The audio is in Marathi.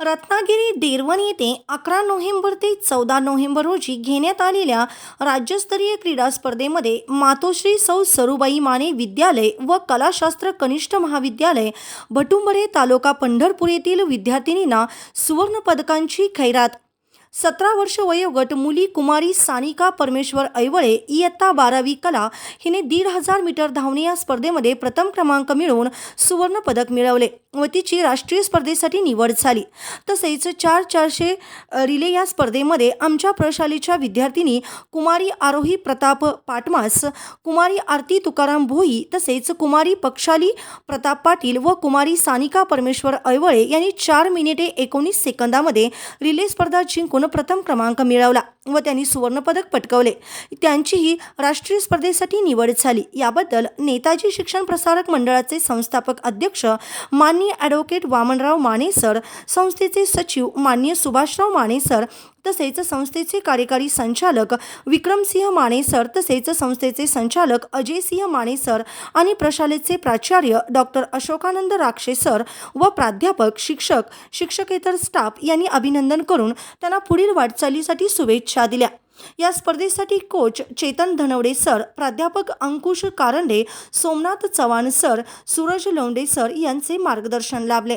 रत्नागिरी देरवण येथे अकरा नोव्हेंबर ते चौदा नोव्हेंबर रोजी घेण्यात आलेल्या राज्यस्तरीय क्रीडा स्पर्धेमध्ये मातोश्री सौ सरुबाई माने विद्यालय व कलाशास्त्र कनिष्ठ महाविद्यालय भटुंबरे तालुका पंढरपूर येथील विद्यार्थिनींना सुवर्णपदकांची खैरात सतरा वर्ष वयोगट मुली कुमारी सानिका परमेश्वर ऐवळे इयत्ता बारावी कला हिने दीड हजार मीटर धावणे या स्पर्धेमध्ये प्रथम क्रमांक मिळवून सुवर्ण पदक मिळवले व तिची राष्ट्रीय स्पर्धेसाठी निवड झाली. तसेच चार चारशे रिले या स्पर्धेमध्ये आमच्या प्रशालेच्या विद्यार्थिनी कुमारी आरोही प्रताप पाटमास कुमारी आरती तुकाराम भोई तसेच कुमारी पक्षाली प्रताप पाटील व कुमारी सानिका परमेश्वर ऐवळे यांनी चार मिनिटे एकोणीस सेकंदामध्ये रिले स्पर्धा जिंकून प्रथम क्रमांक मिळवला व त्यांनी सुवर्णपदक पटकवले. त्यांचीही राष्ट्रीय स्पर्धेसाठी निवड झाली. याबद्दल नेताजी शिक्षण प्रसारक मंडळाचे संस्थापक अध्यक्ष माननीय ॲडव्होकेट वामनराव माने सर संस्थेचे सचिव माननीय सुभाषराव माने सर तसेच संस्थेचे कार्यकारी संचालक विक्रमसिंह माने सर तसेच संस्थेचे संचालक अजयसिंह माने सर आणि प्रशालेचे प्राचार्य डॉक्टर अशोकानंद राक्षे सर व प्राध्यापक शिक्षक शिक्षकेतर स्टाफ यांनी अभिनंदन करून त्यांना पुढील वाटचालीसाठी शुभेच्छा दिल्या. या स्पर्धेसाठी कोच चेतन धनवडे सर प्राध्यापक अंकुश कारंडे सोमनाथ चव्हाण सर सूरज लोंडे सर यांचे मार्गदर्शन लाभले.